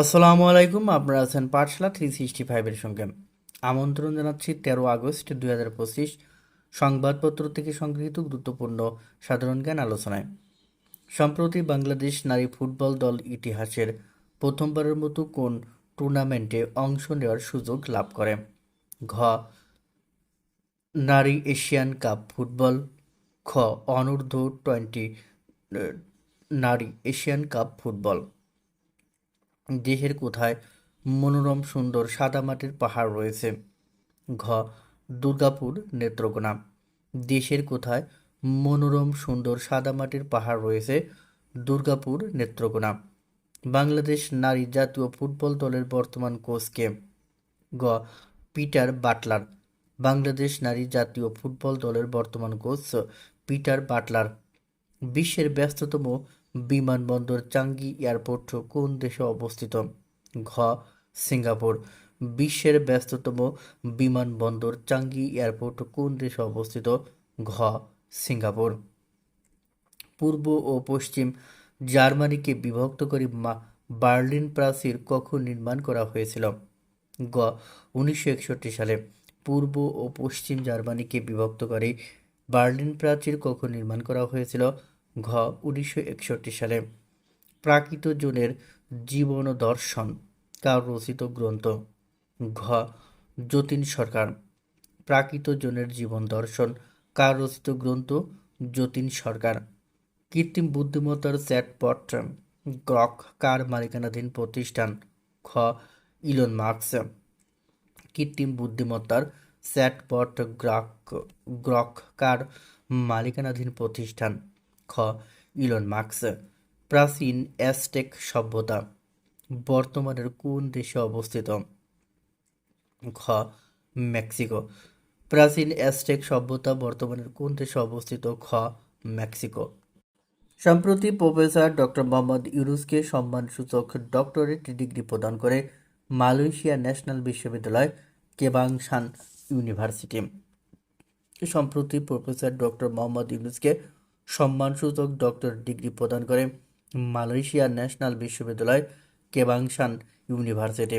আসসালামু আলাইকুম, আপনারা আছেন পাঠশালা থ্রি সিক্সটি ফাইভের সঙ্গে। আমন্ত্রণ জানাচ্ছি তেরো আগস্ট দুই হাজার পঁচিশ সংবাদপত্র থেকে সংগৃহীত গুরুত্বপূর্ণ সাধারণ জ্ঞান আলোচনায়। সম্প্রতি বাংলাদেশ নারী ফুটবল দল ইতিহাসের প্রথমবারের মতো কোন টুর্নামেন্টে অংশ নেওয়ার সুযোগ লাভ করে। ঘ, নারী এশিয়ান কাপ ফুটবল। খ, অনূর্ধ্ব টোয়েন্টি, নারী এশিয়ান কাপ ফুটবল। দেশের কোথায় মনোরম, সুন্দর সাদামাটির পাহাড় রয়েছে। ঘ. দুর্গাপুর নেত্রকোনা। দেশের কোথায় মনোরম, সুন্দর সাদামাটির পাহাড় রয়েছে দুর্গাপুর নেত্রকোনা। বাংলাদেশ নারী জাতীয় ফুটবল দলের বর্তমান কোচকে গ. Peter Butler. বাংলাদেশ নারী জাতীয় ফুটবল দলের বর্তমান কোচ পিটার বাটলার। বিশ্বের ব্যস্ততম বিমানবন্দর চাঙ্গি এয়ারপোর্ট কোন দেশে অবস্থিত? ঘ. সিঙ্গাপুর। বিশ্বের ব্যস্ততম বিমানবন্দর চাঙ্গি এয়ারপোর্ট কোন দেশে অবস্থিত? ঘ. সিঙ্গাপুর। পূর্ব ও পশ্চিম জার্মানিকে বিভক্ত করে বার্লিন প্রাচীর কখন নির্মাণ করা হয়েছিল? গ. উনিশশো একষট্টি সালে। পূর্ব ও পশ্চিম জার্মানিকে বিভক্ত করে বার্লিন প্রাচীর কখন নির্মাণ করা হয়েছিল? ঘ, উনিশশো একষট্টি সালে। প্রাকৃত জনের জীবন দর্শন কার রচিত গ্রন্থ? ঘ, যতীন সরকার। প্রাকৃত জনের জীবন দর্শন কার রচিত গ্রন্থ? যতীন সরকার। কৃত্রিম বুদ্ধিমত্তার চ্যাটপট, গ্রক কার মালিকানাধীন প্রতিষ্ঠান? খ, ইলন মার্কস। কৃত্রিম বুদ্ধিমত্তার চ্যাটবট গ্রক গ্রক কার মালিকানাধীন প্রতিষ্ঠান? খ, ইলন মার্কস, প্রাচীন অ্যাজটেক সভ্যতা, বর্তমানের কোন দেশে অবস্থিত? খ মেক্সিকো। প্রাচীন অ্যাজটেক সভ্যতা, বর্তমানের কোন দেশে অবস্থিত? খ মেক্সিকো। সম্প্রতি প্রফেসর ডক্টর মোহাম্মদ ইউনুসকে সম্মানসূচক ডক্টরেট ডিগ্রি প্রদান করে মালয়েশিয়া ন্যাশনাল বিশ্ববিদ্যালয়, কেবাংশান ইউনিভার্সিটি। সম্প্রতি প্রফেসর ডক্টর মোহাম্মদ ইউনুসকে সম্মানসূচক ডক্টর ডিগ্রি প্রদান করে মালয়েশিয়া ন্যাশনাল বিশ্ববিদ্যালয় কেবাংশান ইউনিভার্সিটি।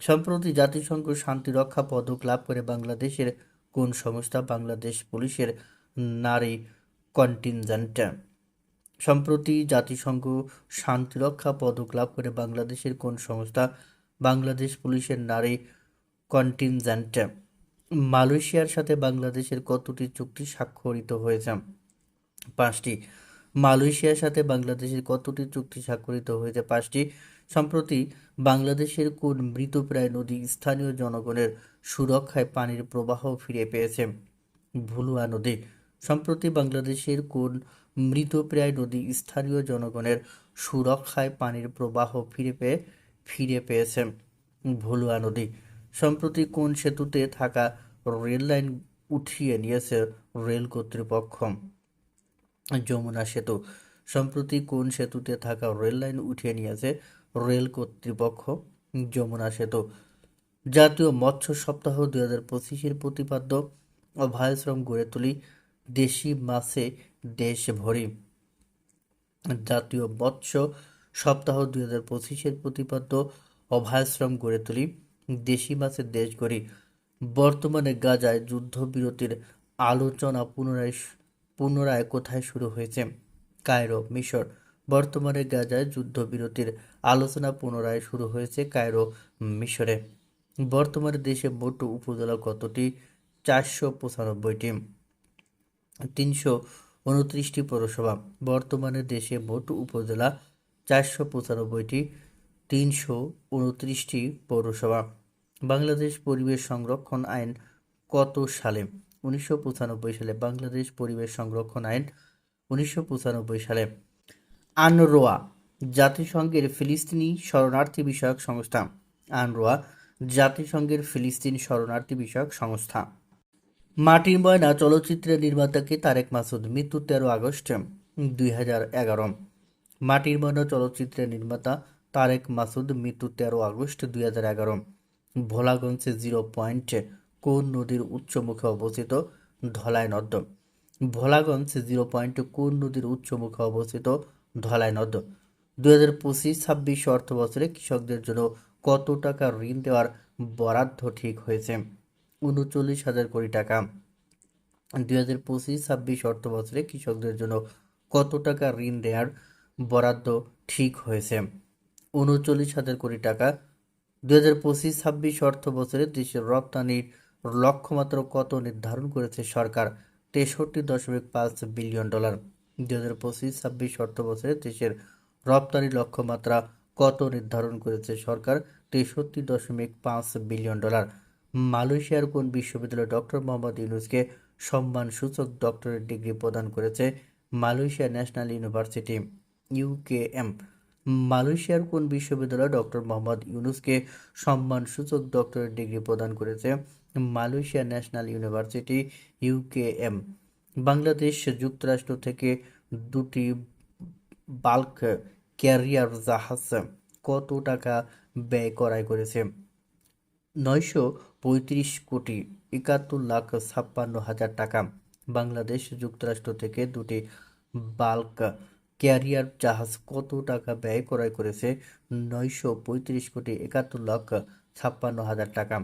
সম্প্রতি জাতিসংঘ শান্তিরক্ষা পদক লাভ করে বাংলাদেশের কোন সংস্থা বাংলাদেশ পুলিশের নারী কন্টিনজেন্ট? সম্প্রতি জাতিসংঘ শান্তিরক্ষা পদক লাভ করে বাংলাদেশের কোন সংস্থা বাংলাদেশ পুলিশের নারী কন্টিনজেন্ট? মালয়েশিয়ার সাথে বাংলাদেশের কতটি চুক্তি স্বাক্ষরিত হয়েছে? পাঁচটি। মালয়েশিয়ার সাথে বাংলাদেশের কতটি চুক্তি স্বাক্ষরিত হয়েছে পাঁচটি? সম্প্রতি বাংলাদেশের কোন মৃতপ্রায় নদী স্থানীয় জনগণের সুরক্ষায় পানির প্রবাহ ফিরে পেয়েছে? ভুলুয়া নদী। সম্প্রতি বাংলাদেশের কোন মৃতপ্রায় নদী স্থানীয় জনগণের সুরক্ষায় পানির প্রবাহ ফিরে পেয়ে ফিরে পেয়েছে? ভুলুয়া নদী। সম্প্রতি কোন সেতুতে থাকা রেল লাইন উঠিয়ে নিয়েছে রেল কর্তৃপক্ষ? যমুনা সেতু। সম্প্রতি কোন সেতুতে থাকা রেল লাইন উঠিয়ে নিয়েছে রেল কর্তৃপক্ষ? যমুনা সেতু। জাতীয় মৎস্য সপ্তাহ দুই হাজার পঁচিশের প্রতিপাদ্য, অভয়াশ্রম গড়ে তুলি, দেশি মাছে দেশ ভরি। জাতীয় মৎস্য সপ্তাহ দুই হাজার পঁচিশের প্রতিপাদ্য, অভয়াশ্রম গড়ে তুলি, দেশি মাছের দেশ গড়ি বর্তমানে গাজায় যুদ্ধবিরতির আলোচনা পুনরায় পুনরায় কোথায় শুরু হয়েছে? কায়রো, মিশর। বর্তমানে গাজায় যুদ্ধবিরতির আলোচনা পুনরায় শুরু হয়েছে কায়রো, মিশরে। বর্তমানে দেশে মোট উপজেলা কতটি? চারশো পঁচানব্বইটি। তিনশো উনত্রিশটি পৌরসভা। বর্তমানে দেশে মোট উপজেলা চারশো পঁচানব্বইটি, তিনশো উনত্রিশটি পৌরসভা। বাংলাদেশ পরিবেশ সংরক্ষণ আইন কত সালে? উনিশশো পঁচানব্বই সালে বাংলাদেশ পরিবেশ সংরক্ষণ আইন উনিশশো পঁচানব্বই সালে। আনরোয়া জাতিসংঘের ফিলিস্তিনি শরণার্থী বিষয়ক সংস্থা। আনরোয়া জাতিসংঘের ফিলিস্তিন শরণার্থী বিষয়ক সংস্থা। মাটির ময়না চলচ্চিত্রের নির্মাতাকে তারেক মাসুদ, মৃত্যু তেরো আগস্ট দুই হাজার এগারো। মাটির ময়না চলচ্চিত্রের নির্মাতা তারেক মাসুদ, মৃত্যু তেরো আগস্ট দুই হাজার এগারো। ভোলাগঞ্জে জিরো পয়েন্টে কোন নদীর উচ্চ মুখে অবস্থিত? ধলাই নদ ভোলাগঞ্জ জিরো পয়েন্ট কোন নদীর উচ্চ মুখে অবস্থিত? ধলাই নদ দুই হাজার পঁচিশ ছাব্বিশ অর্থ বছরে কৃষকদের জন্য কত টাকা ঋণ দেওয়ার বরাদ্দ ঠিক হয়েছে? উনচল্লিশ হাজার কোটি টাকা। দুই হাজার পঁচিশ ছাব্বিশ অর্থ বছরে কৃষকদের জন্য কত টাকা ঋণ দেওয়ার বরাদ্দ ঠিক হয়েছে? উনচল্লিশ হাজার কোটি টাকা। দুই হাজার পঁচিশ ছাব্বিশ অর্থ বছরে দেশের রপ্তানির লক্ষ্যমাত্রা কত নির্ধারণ করেছে সরকার? তেষট্টি দশমিক পাঁচ বিলিয়ন ডলার। দুই হাজার পঁচিশ ছাব্বিশ অর্থ বছরে দেশের রপ্তানি লক্ষ্যমাত্রা কত নির্ধারণ করেছে সরকার? তেষট্টি দশমিক পাঁচ বিলিয়ন ডলার। মালয়েশিয়ার কোন বিশ্ববিদ্যালয় ডক্টর মোহাম্মদ ইউনুসকে সম্মানসূচক ডক্টরেট ডিগ্রি প্রদান করেছে? মালয়েশিয়া ন্যাশনাল ইউনিভার্সিটি ইউকেএম মালয়েশিয়ার কোন বিশ্ববিদ্যালয় ডক্টর মোহাম্মদ ইউনুসকে সম্মানসূচক ডক্টরেট ডিগ্রি প্রদান করেছে? Malaysia national university UKM Bangladesh যুক্তরাষ্ট্র থেকে দুটি বাল্ক ক্যারিয়ার জাহাজ কত টাকা ব্যয় করাই করেছে? নয়শো পঁয়ত্রিশ কোটি একাত্তর লাখ ছাপ্পান্ন হাজার টাকা। বাংলাদেশ যুক্তরাষ্ট্র থেকে দুটি বাল্ক ক্যারিয়ার জাহাজ কত টাকা ব্যয় করাই করেছে? নয়শো পঁয়ত্রিশ কোটি একাত্তর লাখ ছাপ্পান্ন হাজার টাকা।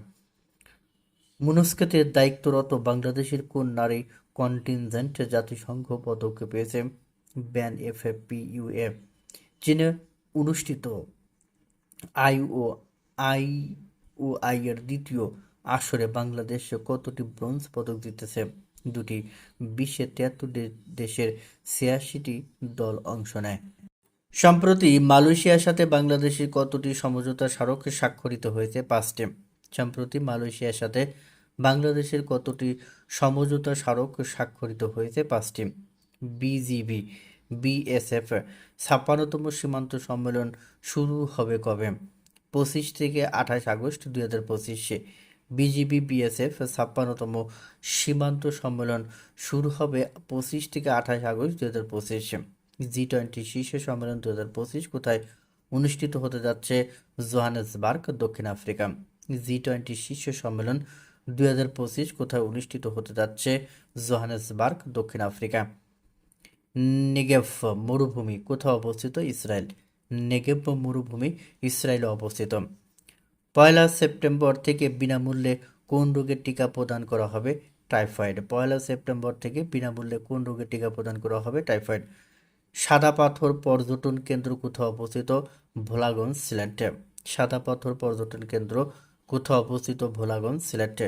মুনস্কেতে দায়িত্বরত বাংলাদেশের কোন নারী কন্টিনজেন্ট জাতিসংঘ পদক পেয়েছে? BAN F F P U UA চীনে অনুষ্ঠিত I O I O I এর দ্বিতীয় আসরে বাংলাদেশ কতটি ব্রোঞ্জ পদক জিতেছে? দুটি বিশ্বের তিয়াত্তর দেশের ছিয়াশিটি দল অংশ নেয়। সম্প্রতি মালয়েশিয়ার সাথে বাংলাদেশের কতটি সমঝোতা স্মারক স্বাক্ষরিত হয়েছে? পাঁচটি। সম্প্রতি মালয়েশিয়ার সাথে বাংলাদেশের কতটি সমঝোতা স্মারক স্বাক্ষরিত হয়েছে? পাঁচটি। বিজিবি, বিএসএফ ছাপ্পান্নতম সীমান্ত সম্মেলন শুরু হবে কবে? পঁচিশ থেকে আঠাশ আগস্ট দুই হাজার পঁচিশে বিজিবি, বিএসএফ ছাপ্পান্নতম সীমান্ত সম্মেলন শুরু হবে পঁচিশ থেকে আঠাশ আগস্ট দুই হাজার পঁচিশে। জি টোয়েন্টি শীর্ষ সম্মেলন দু হাজার পঁচিশ কোথায় অনুষ্ঠিত হতে যাচ্ছে? জোহানেসবার্গ, দক্ষিণ আফ্রিকা। জি টোয়েন্টি শীর্ষ সম্মেলন দুই হাজার পঁচিশ কোথায় অনুষ্ঠিত হতে যাচ্ছে জোহানেসবার্গ, দক্ষিণ আফ্রিকা। নেগেভ মরুভূমি কোথাও অবস্থিত? ইসরায়েল। নেগেভ মরুভূমি ইসরায়েলে অবস্থিত। পয়লা সেপ্টেম্বর থেকে বিনামূল্যে কোন রোগের টিকা প্রদান করা হবে? টাইফয়েড। পয়লা সেপ্টেম্বর থেকে বিনামূল্যে কোন রোগের টিকা প্রদান করা হবে? টাইফয়েড। সাদা পাথর পর্যটন কেন্দ্র কোথাও অবস্থিত? ভোলাগঞ্জ সিলেটে। সাদা পাথর পর্যটন কেন্দ্র কোথাও অবস্থিত ভোলাগঞ্জ সিলেটে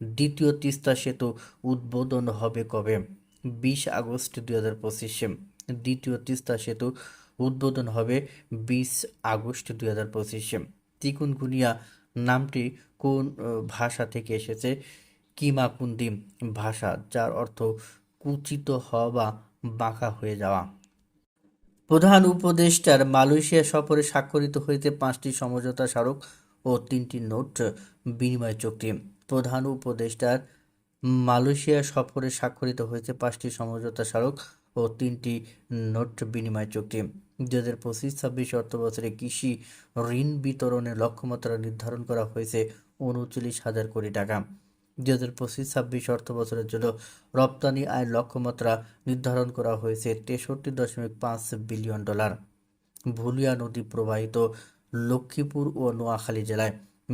দ্বিতীয় তিস্তা সেতু উদ্বোধন হবে কবে? বিশ আগস্ট দুই হাজার পঁচিশে। দ্বিতীয় তিস্তা সেতু উদ্বোধন হবে বিশ আগস্ট দুই হাজার পঁচিশে। তিকুনকুনিয়া নামটি কোন ভাষা থেকে এসেছে? কিমাকুন্দি ভাষা, যার অর্থ কুচিত হওয়া বা বাঁকা হয়ে যাওয়া। প্রধান উপদেষ্টার মালয়েশিয়া সফরে স্বাক্ষরিত হয়েছে পাঁচটি সমঝোতা স্মারক। ও তিনটি নোট বিনিময় চুক্তি। প্রধান উপদেষ্টার মালয়েশিয়া সফরে স্বাক্ষরিত হয়েছে পাঁচটি সমঝোতা স্মারক ও তিনটি নোট বিনিময় চুক্তি। দু হাজার পঁচিশ ছাব্বিশ অর্থ বছরে কৃষি ঋণ বিতরণের লক্ষ্যমাত্রা নির্ধারণ করা হয়েছে উনচল্লিশ হাজার কোটি টাকা। দু হাজার পঁচিশ ছাব্বিশ অর্থ বছরের জন্য রপ্তানি আয়ের লক্ষ্যমাত্রা নির্ধারণ করা হয়েছে তেষট্টি দশমিক পাঁচ বিলিয়ন ডলার। ভুলিয়া নদী প্রবাহিত লক্ষ্মীপুর ও নোয়াখালী জেলায়।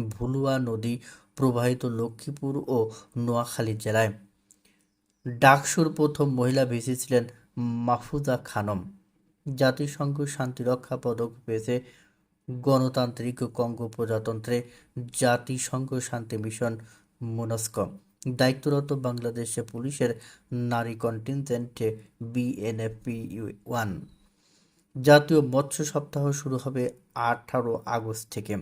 ভুলুয়া নদী প্রবাহিত লক্ষ্মীপুর ও নোয়াখালী জেলায়। ডাকসুর প্রথম মহিলা ভিসি ছিলেন মাহফুজা খানম। জাতিসংঘ শান্তিরক্ষা পদক পেয়েছে গণতান্ত্রিক কঙ্গো প্রজাতন্ত্রে জাতিসংঘ শান্তি মিশন, মুনস্ক। দায়িত্বরত বাংলাদেশে পুলিশের নারী কন্টিনজেন্টে বিএনএফপি ওয়ান জাতীয় মৎস্য সপ্তাহ শুরু হবে আঠারো আগস্ট থেকে।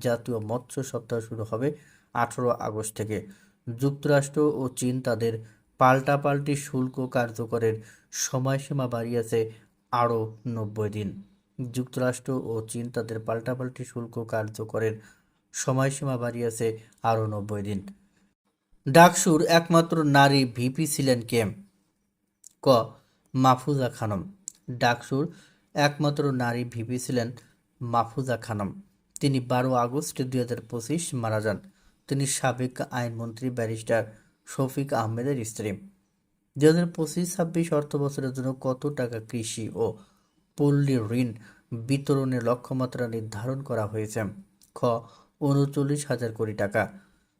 জাতীয় মৎস্য সপ্তাহ শুরু হবে আঠারো আগস্ট থেকে। যুক্তরাষ্ট্র ও চীন তাদের পাল্টাপাল্টি শুল্ক কার্যকরের সময়সীমা বাড়িয়েছে আরও নব্বই দিন। যুক্তরাষ্ট্র ও চীন তাদের পাল্টাপাল্টি শুল্ক কার্যকরের সময়সীমা বাড়িয়েছে আরও নব্বই দিন। ডাকসুর একমাত্র নারী ভিপি ছিলেন কে? ক. মাহফুজা খানম। ডাকসুর একমাত্র নারী ভিপি ছিলেন মাহফুজা খানম। তিনি বারো আগস্ট দুই হাজার পঁচিশ মারা যান। তিনি সাবেক আইনমন্ত্রী ব্যারিস্টার শফিক আহমেদের স্ত্রী। দুই হাজার পঁচিশ ছাব্বিশ অর্থ বছরের জন্য কত টাকা কৃষি ও পল্লী ঋণ বিতরণের লক্ষ্যমাত্রা নির্ধারণ করা হয়েছে? খ, উনচল্লিশ হাজার কোটি টাকা।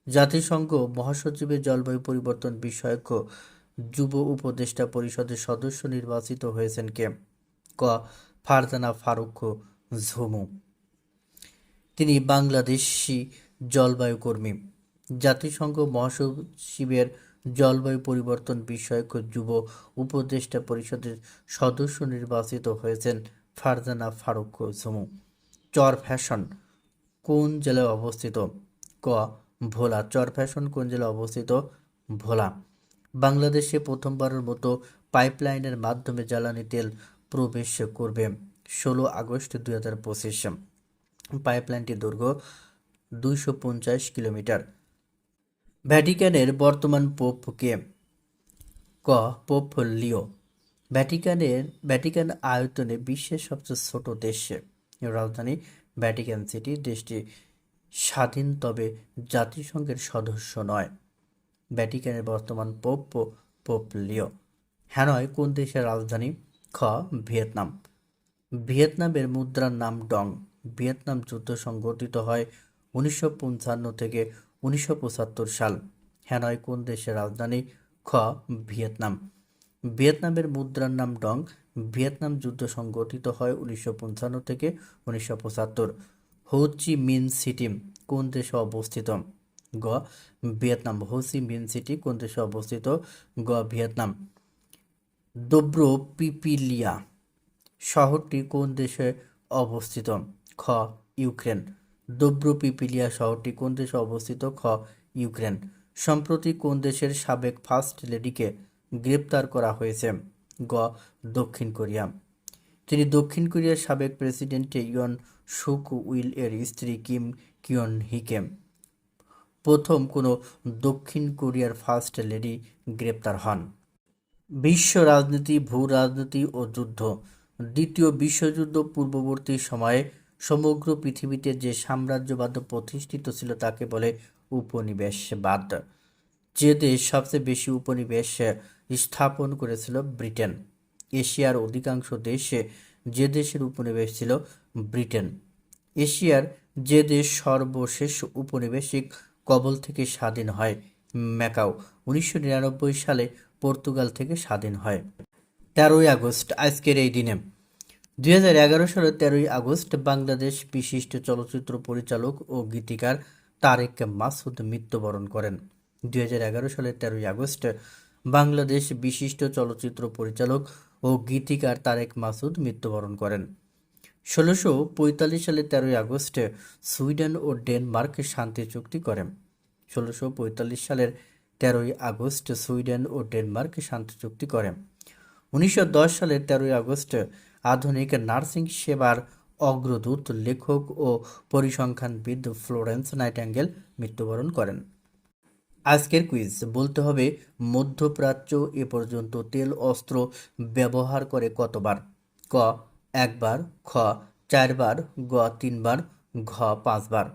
জাতিসংঘ মহাসচিবের জলবায়ু পরিবর্তন বিষয়ক যুব উপদেষ্টা পরিষদের সদস্য নির্বাচিত হয়েছেন কে? ক, ফারজানা ফারুক ঝুমু। তিনি বাংলাদেশি জলবায়ু কর্মী। জাতিসংঘ মহাসচিবের জলবায়ু পরিবর্তন বিষয়ক যুব উপদেষ্টা পরিষদের সদস্য নির্বাচিত হয়েছেন ফারজানা ফারুক ঝুমু। চর ফ্যাশন কোন জেলায় অবস্থিত? ক, ভোলা। চর ফ্যাশন কোন জেলায় অবস্থিত? ভোলা। বাংলাদেশে প্রথমবারের মতো পাইপলাইনের মাধ্যমে জ্বালানি তেল প্রবেশ করবে। ষোলো আগস্ট দুই হাজার পঁচিশ পাইপলাইনটির দৈর্ঘ্য দুইশো পঞ্চাশ কিলোমিটার। ভ্যাটিকানের বর্তমান পোপ কে ক পোপ লিও। ভ্যাটিকানের, ভ্যাটিকান আয়তনে বিশ্বের সবচেয়ে ছোট দেশ। রাজধানী ভ্যাটিকান সিটি দেশটি স্বাধীন, তবে জাতিসংঘের সদস্য নয়। ভ্যাটিকানের বর্তমান পোপ পোপ লিও। হ্যানয় কোন দেশের রাজধানী? খ, ভিয়েতনাম। ভিয়েতনামের মুদ্রার নাম ডং। ভিয়েতনাম যুদ্ধ সংগঠিত হয় উনিশশো পঞ্চান্ন থেকে উনিশশো পঁচাত্তর সাল। হ্যানয় কোন দেশের রাজধানী? খ, ভিয়েতনাম। ভিয়েতনামের মুদ্রার নাম ডং। ভিয়েতনাম যুদ্ধ সংগঠিত হয় উনিশশো পঞ্চান্ন থেকে উনিশশো পঁচাত্তর। হোচি মিন সিটি কোন দেশে অবস্থিত? গ, ভিয়েতনাম। হোচি মিন সিটি কোন দেশে অবস্থিত? গ, ভিয়েতনাম। দোব্রো পিপিলিয়া শহরটি কোন দেশে অবস্থিত? খ, ইউক্রেন। দোব্রো পিপিলিয়া শহরটি কোন দেশে অবস্থিত? খ, ইউক্রেন। সম্প্রতি কোন দেশের সাবেক ফার্স্ট লেডিকে গ্রেপ্তার করা হয়েছে? গ, দক্ষিণ কোরিয়া। তিনি দক্ষিণ কোরিয়ার সাবেক প্রেসিডেন্ট ইয়ন সুক উইল এর স্ত্রী কিম কিয়ন হিকে প্রথম কোনো দক্ষিণ কোরিয়ার ফার্স্ট লেডি গ্রেপ্তার হন। বিশ্ব রাজনীতি, ভূ রাজনীতি ও যুদ্ধ। দ্বিতীয় বিশ্বযুদ্ধ পূর্ববর্তী সময়ে সমগ্র পৃথিবীতে যে সাম্রাজ্যবাদ প্রতিষ্ঠিত ছিল তাকে বলে উপনিবেশবাদ। যে দেশ সবচেয়ে বেশি উপনিবেশ স্থাপন করেছিল ব্রিটেন। এশিয়ার অধিকাংশ দেশে যে দেশের উপনিবেশ ছিল ব্রিটেন। এশিয়ার যে দেশ সর্বশেষ উপনিবেশিক কবল থেকে স্বাধীন হয় ম্যাকাও। উনিশশো নিরানব্বই সালে পর্তুগাল থেকে স্বাধীন হয়। তেরোই আগস্ট, আজকের এই দিনে। দুই হাজার এগারো সালের তেরোই আগস্ট, বাংলাদেশ বিশিষ্ট চলচ্চিত্র পরিচালক ও গীতিকার তারেক মাসুদ মৃত্যুবরণ করেন। দুই হাজার এগারো সালের তেরোই আগস্ট, বাংলাদেশ বিশিষ্ট চলচ্চিত্র পরিচালক ও গীতিকার তারেক মাসুদ মৃত্যুবরণ করেন। ষোলোশো পঁয়তাল্লিশ সালের তেরোই আগস্ট, সুইডেন ও ডেনমার্ক শান্তি চুক্তি করেন। ষোলোশো পঁয়তাল্লিশ সালের তেরোই আগস্ট সুইডেন ও ডেনমার্ক শান্তি চুক্তি করে। উনিশশো দশ সালের তেরোই আগস্ট আধুনিক নার্সিং সেবার অগ্রদূত লেখক ও পরিসংখ্যানবিদ ফ্লোরেন্স নাইটাঙ্গেল মৃত্যুবরণ করেন। আজকের কুইজ, বলতে হবে মধ্যপ্রাচ্য এ পর্যন্ত তেল অস্ত্র ব্যবহার করে কতবার? ক, একবার, খ, চারবার, গ, তিনবার, ঘ, পাঁচবার।